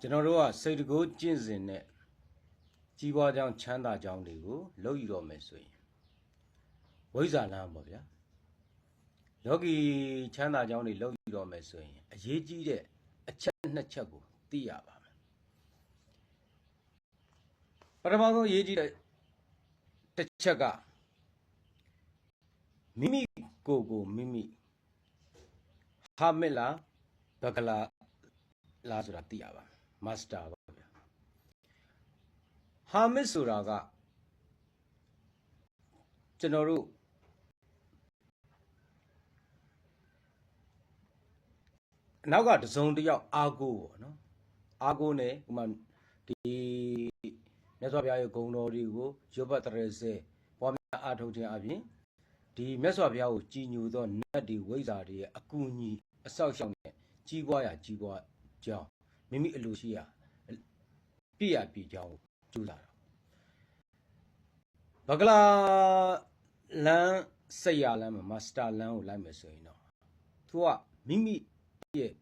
ကျွန်တော်တို့ကစိတ်တကိုးကျင့်စဉ်နဲ့ကြီးပွားကြောင်းချမ်းသာကြောင်းတွေကိုလုပ်ယူတော့မယ်ဆိုရင်ဝိဇ္ဇာလမ်းပေါ့ဗျာလောကီချမ်းသာကြောင်းတွေလုပ်ယူတော့မယ်ဆိုရင်အရေးကြီးတဲ့အချက်နှစ်ချက်ကိုသိရပါမယ်ပထမဆုံးအရေးကြီးတဲ့တစ်ချက်ကမိမိကိုယ်ကိုမိမိဟာမစ်လားဘဂလာလားဆိုတာသိရပါမယ် မာစတာပါဗျာဟာမစ်ဆိုတာကကျွန်တော်တို့အနောက်ကတစ်စုံတစ်ယောက်အာကိုပေါ့နော်အာကိုနဲ့ဥမာဒီမြတ်စွာဘုရားရဲ့ဂုဏ်တော်တွေကိုရွတ်ပတ်တရစေပွားများအားထုတ်ခြင်းအပြင်ဒီမြတ်စွာဘုရားကိုကြည်ညိုသောနတ်ဒီဝိဇ္ဇာတွေရဲ့အကူအညီအဆောက်အအုံနဲ့ကြီးပွားရာကြီးပွားကြောင်း မိမိအလိုရှိရာပြည့်ရပြည့်ကြောင်းကျူးလာတာဘဂလာလမ်းစိတ်ရလမ်းမှာမာစတာလမ်းကိုလိုက်မယ်ဆိုရင်တော့သူကမိမိရဲ့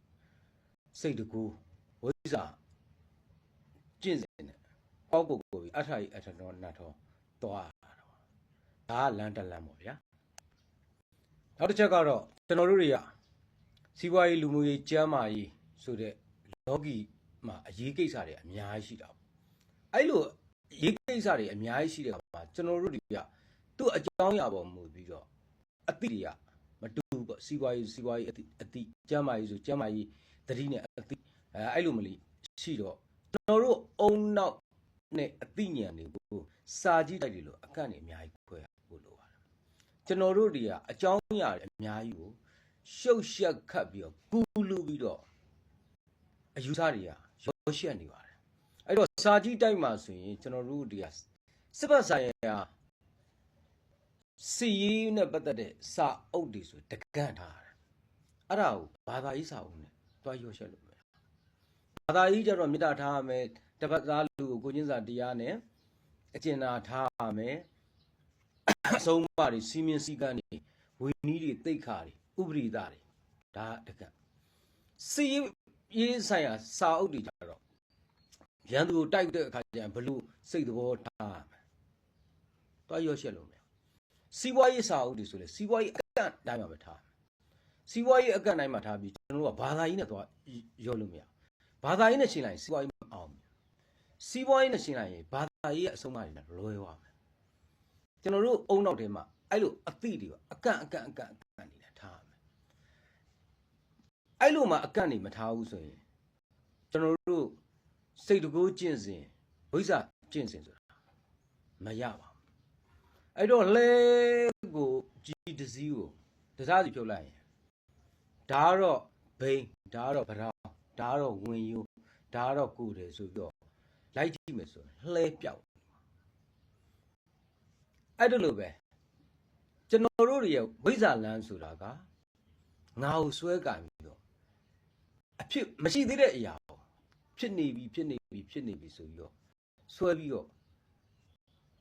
စိတ်တကူဝိဇ္ဇာကျင့်စဉ်နဲ့ပေါက်ပုတ်ကိုပြီးအထာကြီးအထတော်နတ်တော်သွားတာတော့ဒါကလမ်းတစ်လမ်းပေါ့ဗျာနောက်တစ်ချက်ကတော့ကျွန်တော်တို့တွေကစီးပွားရေးလူမှုရေးကျန်းမာရေးဆိုတဲ့ လောကီမှာအရေးကိစ္စတွေအများကြီးရှိတာပေါ့အဲ့လိုအရေးကိစ္စတွေအများကြီးရှိတဲ့အခါမှာကျွန်တော်တို့တွေကသူ့အကြောင်းအရာပေါ်မူပြီးတော့အတိတွေကမတူဘူးပေါ့စီးပွားရေးစီးပွားရေးအတိအတိကျန်းမာရေးဆိုကျန်းမာရေးသတိနဲ့အတိအဲအဲ့လိုမလီရှိတော့ကျွန်တော်တို့အုံနောက်နဲ့အတိညာဉ်တွေကိုစာကြည့်တိုက်တယ်လို့အကန့်နေအများကြီးခွဲဖို့လိုပါတယ်ကျွန်တော်တို့တွေကအကြောင်းအရာတွေအများကြီးကိုရှုပ်ရှက်ခတ်ပြီးတော့ကူးလူပြီးတော့ အယူဆတွေကရောရှက်နေပါတယ်အဲ့တော့စာကြည့်တိုက်မှာဆိုရင်ကျွန်တော်တို့တွေကစစ်ပတ်ဆိုင်ရာစီရေးနဲ့ပတ်သက်တဲ့စာအုပ်တွေဆိုတကန့်ထားတယ်အဲ့ဒါကိုဘာသာရေးစာအုပ်နဲ့တွားရောရှက်လို့မရဘာသာရေးကြတော့မေတ္တာထားရမယ်တပတ်သားလူကိုကိုချင်းစာတရားနဲ့အကျဉ်းသာထားရမယ်အဆုံးအမတွေစီမင်းစည်းကမ်းတွေဝီနီးတွေတိတ်ခါတွေဥပရိသတွေဒါတကန့်စီ ရေးဆိုင်ရာစာအုပ်တွေကြတော့ရန်သူကိုတိုက်တဲ့အခါကျရင်ဘလို့စိတ်သဘောထားရမယ်တွားရောရှက်လို့မရစီးပွားရေးစာအုပ်တွေဆိုလေစီးပွားရေးအကန့်တိုင်းမှာပဲထားစီးပွားရေးအကန့်တိုင်းမှာထားပြီးကျွန်တော်တို့ကဘာသာရေးနဲ့သွားရောလို့မရဘာသာရေးနဲ့ရှင်းလိုက်ရင်စီးပွားရေးမအောင်ဘူးစီးပွားရေးနဲ့ရှင်းလိုက်ရင်ဘာသာရေးရဲ့အဆုံးအမတွေနဲ့လွဲသွားမယ်ကျွန်တော်တို့အုံနောက်ထဲမှာအဲ့လိုအသည့်တွေကအကန့်အကန့်အကန့်အကန့်နေနဲ့ထားရမယ် အဲ့လိုမှအကန့်နေမထားဘူးဆိုရင်ကျွန်တော်တို့စိတ်တကိုးကျင့်စဉ်ဝိဇ္ဇကျင့်စဉ်ဆိုတာမရပါဘူးအဲ့တော့လဲကိုကြီးတစည်းကိုတစားစီဖြုတ်လိုက်ရင်ဒါကတော့ဘိန်းဒါကတော့ဗရောင်းဒါကတော့ဝင်ယိုးဒါကတော့ကိုတယ်ဆိုပြီးတော့လိုက်ကြည့်မယ်ဆိုရင်လှဲပြောက်အဲ့ဒါလိုပဲကျွန်တော်တို့ရဲ့ဝိဇ္ဇာလန်းဆိုတာကငါ့ကိုစွဲကင်ပြီးတော့ အဖြစ်မရှိသေးတဲ့အရာကိုဖြစ်နေပြီဖြစ်နေပြီဖြစ်နေပြီဆိုပြီးတော့ဆွဲပြီးတော့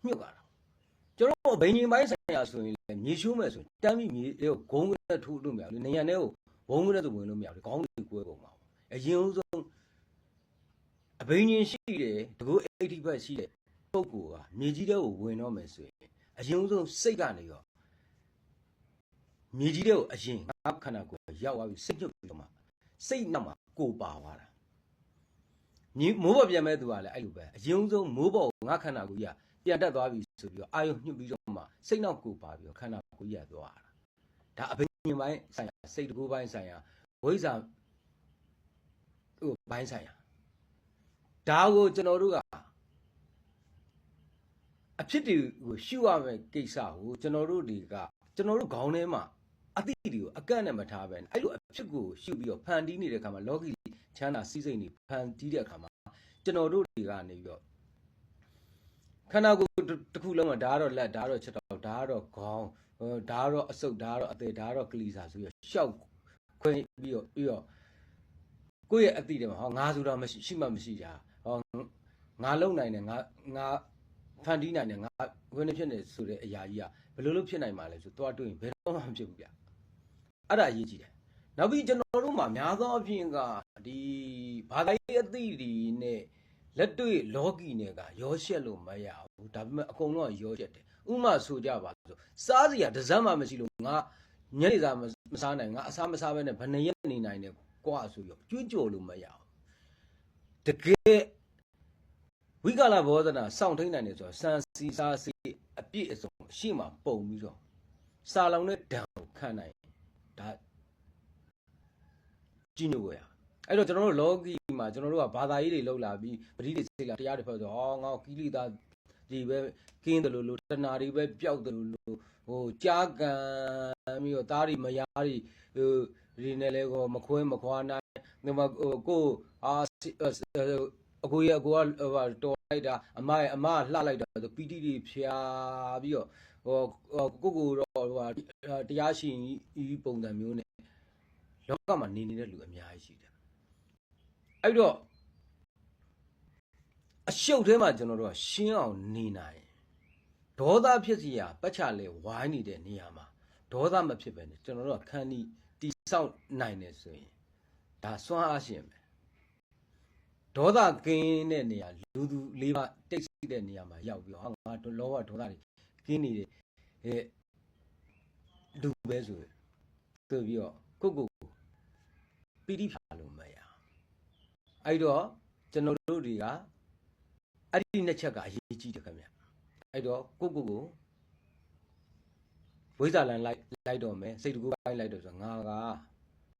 မြုပ်လာတာကျွန်တော်ဘိန်ရင်ပိုင်းဆိုင်ရာဆိုရင်လည်းမြေရှိုးမယ်ဆိုရင်တမ်းပြီးမြေကိုဂုံးနဲ့ထိုးလို့မရဘူးနေရတဲ့ကိုဘုံနဲ့ဆိုဝင်လို့မရဘူးခေါင်းတွေကွဲကုန်ပါဘူးအရင်ဆုံးအဘိန်ရင်ရှိတယ်တကူ80ဘတ်ရှိတဲ့ပုဂ္ဂိုလ်ကမြေကြီးတဲ့ကိုဝင်တော့မယ်ဆိုရင်အရင်ဆုံးစိတ်ကနေရောမြေကြီးတဲ့ကိုအရင်ငါခန္ဓာကိုယ်ရောက်သွားပြီစိတ်ညှုပ်ပြီးတော့မှ စိတ်နောက်မှာကိုပါသွားတာမြေမိုးပေါ်ပြန်မဲ့သူကလည်းအဲ့လိုပဲအရင်ဆုံးမိုးပေါ်ငါခန္ဓာကိုယ်ကြီးပြန်တက်သွားပြီဆိုပြီးတော့အာယုံညှုပ်ပြီးတော့မှစိတ်နောက်ကိုပါပြီးတော့ခန္ဓာကိုယ်ကြီးရသွားတာဒါအဘိညာဉ်ပိုင်းဆိုင်ရာစိတ်တကူပိုင်းဆိုင်ရာဝိဇ္ဇာဟိုဘိုင်းဆိုင်ရာဒါကိုကျွန်တော်တို့ကအဖြစ်တွေကိုရှုရမယ့်ကိစ္စကိုကျွန်တော်တို့တွေကကျွန်တော်တို့ခေါင်းထဲမှာ အတိတွေကိုအကန့်နဲ့မထားပဲအဲ့လိုအဖြစ်ကိုရှုပြီးတော့ဖန်တီးနေတဲ့အခါမှာလောကီချမ်းသာစည်းစိမ်တွေဖန်တီးတဲ့အခါမှာကျွန်တော်တို့တွေကနေပြီးတော့ခန္ဓာကိုယ်တစ်ခုလုံးကဒါကတော့လက်ဒါကတော့ချက်တော့ဒါကတော့ခေါင်းဒါကတော့အဆုပ်ဒါကတော့အသေးဒါကတော့ကလီစာဆိုပြီးတော့ရှောက်ခွင်းပြီးတော့ပြီးတော့ကိုယ့်ရဲ့အတိတွေမှာဟောငါဆိုတာမရှိရှိမှမရှိတာဟောငါလုံနိုင်တယ်ငါငါဖန်တီးနိုင်တယ်ငါဝင်းနေဖြစ်နေဆိုတဲ့အရာကြီးကဘယ်လိုလုပ်ဖြစ်နိုင်မှာလဲဆိုတော့တွေ့ရင်ဘယ်တော့မှမဖြစ်ဘူးဗျ အဲ့ဒါအရေးကြီးတယ်နောက်ပြီးကျွန်တော်တို့မှာများသောအားဖြင့်ကဒီဘာသာရေးအသည့်တွေနဲ့လက်တွေ့လောကီနဲ့ကရောရှက်လို့မရဘူးဒါပေမဲ့အကုန်လုံးကရောရှက်တယ်ဥမာဆိုကြပါဆိုစားစရာတစ်စမ်းမှမရှိလို့ငါညနေစာမမစားနိုင်ငါအစားမစားဘဲနဲ့ဘယ်နှစ်ရက်နေနိုင်တယ်ကွာဆိုရောကျွေးကြော်လို့မရဘူးတကယ်ဝိကာလဘောဓနာစောင့်ထိန်နိုင်တယ်ဆိုတော့စံစီစားစီအပြည့်အစုံရှေ့မှာပုံပြီးတော့စာလောင်တဲ့ဒဏ်ကိုခံနိုင် ဒါကြီးညိုရအဲ့တော့ကျွန်တော်တို့လောကီမှာကျွန်တော်တို့ကဘာသာရေးတွေလောက်လာပြီးပရိသေစိတ်လာတရားတွေဖတ်ဆိုဟောငါကိလေသာဒီပဲကင်းတယ်လို့လို့တဏှာတွေပဲပျောက်တယ်လို့လို့ဟိုကြားကံပြီးတော့သားတွေမယားတွေဟိုဒီနဲ့လဲကိုမခွဲမခွာနိုင်ဒီမှာဟိုကိုအာအကိုရအကိုကဟိုတော်လိုက်တာအမရဲ့အမကလှလိုက်တာဆိုပီတိတွေဖြာပြီးတော့ ဟိုကိုကိုတော့ဟိုတရားရှင်ဤပုံစံမျိုးနဲ့လောကမှာနေနေတဲ့လူအများကြီးရှိတယ်အဲ့တော့အရှုပ်ထဲမှာကျွန်တော်တို့ကရှင်းအောင်နေနိုင်ဒေါသဖြစ်စီရာပတ်ချလဲဝိုင်းနေတဲ့နေရာမှာဒေါသမဖြစ်ပဲねကျွန်တော်တို့ကခန်းဒီတိဆောက်နိုင်တယ်ဆိုရင်ဒါစွမ်းအားရှင်ပဲဒေါသကင်းတဲ့နေရာလူသူလေးပါတိတ်ဆိတ်တဲ့နေရာမှာရောက်ပြီးတော့ဟာငါလောဘဒေါသတွေ ကင်းနေတဲ့ဟဲ့လူပဲဆိုရင်ဆိုပြီးတော့ကိုယ့်ကိုယ်ကိုပီတိဖြာလို့မရအဲ့တော့ကျွန်တော်တို့တွေကအဲ့ဒီနှစ်ချက်ကအရေးကြီးတယ်ခင်ဗျအဲ့တော့ကိုယ့်ကိုယ်ကိုဝိဇ္ဇာလန်လိုက်လိုက်တော့မယ်စိတ်တကူပိုင်းလိုက်တော့ဆိုငါက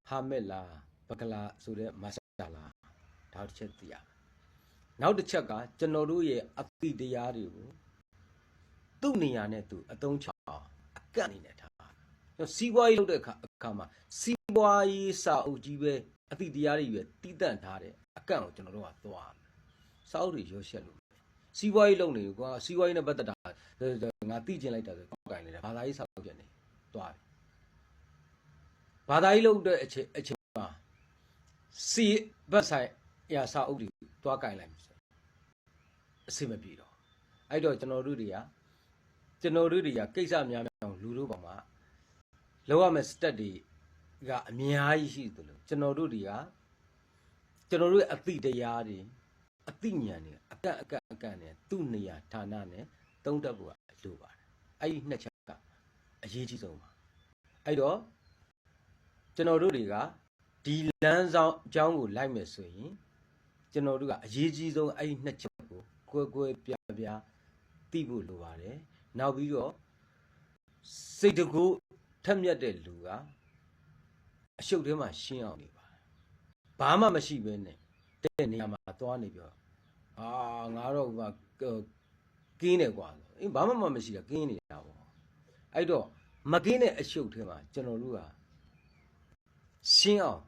ဟာမက်လားပကလာဆိုတဲ့မဆာလာဒါတစ်ချက်သိရမယ်နောက်တစ်ချက်ကကျွန်တော်တို့ရဲ့အတိတရားတွေကို သူ့နေရာနဲ့သူအတုံးချအောင်အကန့်အနေနဲ့ထားကျွန်တော်စီးပွားရေးလုပ်တဲ့အခါအခါမှာစီးပွားရေးစာအုပ်ကြီးပဲအတိတရားတွေပဲတည်တံ့ထားတယ်အကန့်ကိုကျွန်တော်တို့ကသွားမယ်စာအုပ်တွေရောရှက်လို့စီးပွားရေးလုပ်နေကွာစီးပွားရေးနဲ့ပတ်သက်တာငါသိကျင်လိုက်တာဆိုကောက်ကင်နေတယ်ဘာသာရေးစာအုပ်ပြန်နေသွားပြီဘာသာရေးလုပ်တဲ့အချိန်အချိန်မှာစီဘတ်ဆိုင်အရာစာအုပ်တွေသွားကင်လိုက်ပြီဆိုအဆင်မပြေတော့အဲ့တော့ကျွန်တော်တို့တွေက ကျွန်တော်တို့တွေကကိစ္စများများအောင်လူတို့ပေါ်မှာလောက်ရမယ့် stat တွေကအများကြီးရှိသလိုကျွန်တော်တို့တွေကကျွန်တော်တို့ရဲ့အသိတရားတွေအသိဉာဏ်တွေအကန့်အကန့်အကန့်နဲ့သူ့နေရာဌာနနဲ့သုံးတတ်ဖို့ကလိုပါတယ်အဲ့ဒီနှစ်ချက်ကအရေးကြီးဆုံးပါအဲ့တော့ကျွန်တော်တို့တွေကဒီလမ်းဆောင်အကြောင်းကိုလိုက်မယ်ဆိုရင်ကျွန်တော်တို့ကအရေးကြီးဆုံးအဲ့ဒီနှစ်ချက်ကိုကွယ်ကွယ်ပြားပြားသိဖို့လိုပါတယ် နောက်ပြီးတော့စိတ်တကူထက်မြက်တဲ့လူကအရှုပ်ထဲမှာရှင်းအောင်နေပါဘာမှမရှိဘဲနဲ့တဲ့နေရာမှာသွားနေပြောအာငါတော့ဟိုကကင်းတယ်ကွာအေးဘာမှမမရှိတာကင်းနေတာပေါ့အဲ့တော့မကင်းတဲ့အရှုပ်ထဲမှာကျွန်တော်တို့ကရှင်းအောင်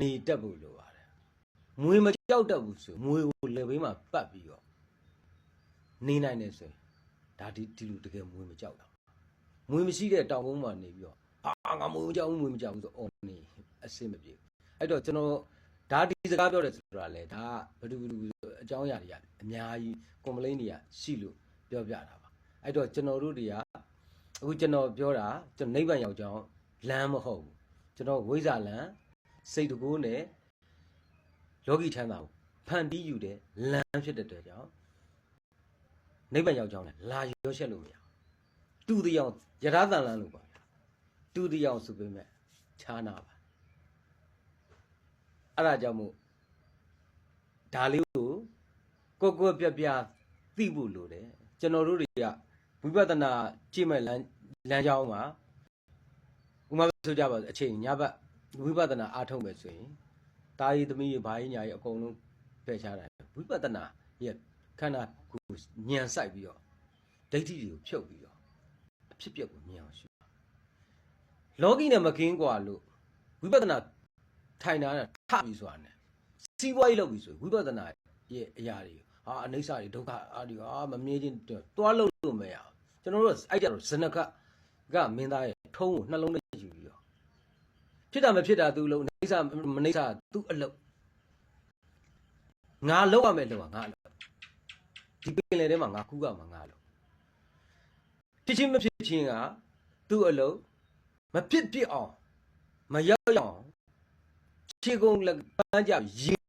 နေတတ်ဖို့လိုပါတယ်မွေမကြောက်တတ်ဘူးဆိုမွေကိုလေဘေးမှာပတ်ပြီးတော့နေနိုင်တယ်ဆိုရင် ဒါဒီဒီလူတကယ်မွေမကြောက်တာမွေမရှိတဲ့တောင်ကုန်းမှာနေပြီးတော့အာငါမွေမကြောက်ဘူးမွေမကြောက်ဘူးဆိုအော်နေအဆင်မပြေဘူးအဲ့တော့ကျွန်တော်ဒါဒီစကားပြောတယ်ဆိုတာလေဒါကဘယ်သူဘယ်သူအကြောင်းအရာတွေကအများကြီး complain တွေကရှိလို့ပြောပြတာပါအဲ့တော့ကျွန်တော်တို့တွေကအခုကျွန်တော်ပြောတာကျွန်တော်နိဗ္ဗာန်ရောက်ကြောင်းလမ်းမဟုတ်ဘူးကျွန်တော်ဝိဇ္ဇာလမ်းစိတ်တကူနဲ့လောကီချမ်းသာကိုဖန်တီးယူတဲ့လမ်းဖြစ်တဲ့အတွက်ကြောင့် နိဗ္ဗာန်ရောက်ကြောင်းလဲလာရောရှက်လို့မရဘူးတူတရားယထာတန်လန်းလို့ပါဗျာတူတရားဆိုပေမဲ့ခြားနာပါအဲ့ဒါကြောင့်မို့ဒါလေးကိုကိုကိုပြပြသိဖို့လိုတယ်ကျွန်တော်တို့တွေကဝိပဿနာကြည့်မဲ့လမ်းလမ်းကြောင်းမှာဥမာဆိုကြပါစို့အချိန်ညဘက်ဝိပဿနာအားထုတ်မယ်ဆိုရင်တာရီသမီးရေဘာကြီးညာကြီးအကုန်လုံးဖယ်ရှားတယ်ဝိပဿနာရဲ့ ခန္ဓာကိုညံဆိုင်ပြီးတော့ဒိဋ္ဌိတွေကိုဖြုတ်ပြီးတော့အဖြစ်ပြက်ကိုမြင်အောင်ရှုလောကီနဲ့မကင်းกว่าလို့ဝိပဿနာထိုင်တာနဲ့ထပြီးဆိုတာနဲ့စီးပွားရေးလုပ်ပြီးဆိုဝိပဿနာရဲ့အရာတွေဟာအနိစ္စတွေဒုက္ခအားတွေဟာမမြင်ချင်းတွားလို့လို့မရအောင်ကျွန်တော်တို့အဲ့ကြတော့ဇနကကမင်းသားရဲ့ထုံးကိုနှလုံးနဲ့ယူပြီးတော့ဖြစ်တာမဖြစ်တာသူ့လုံးအနိစ္စမနိစ္စသူ့အလုပ်ငါလောက်ရမယ်လို့ငါအလုပ် ဒီပင်လယ်ထဲမှာငါကူးကမှာငါအလုပ်ဖြစ်ချင်းမဖြစ်ချင်းကသူ့အလုပ်မဖြစ်ဖြစ်အောင်မရောက်ရအောင်ခြေကုံလက်ပန်းကြရေ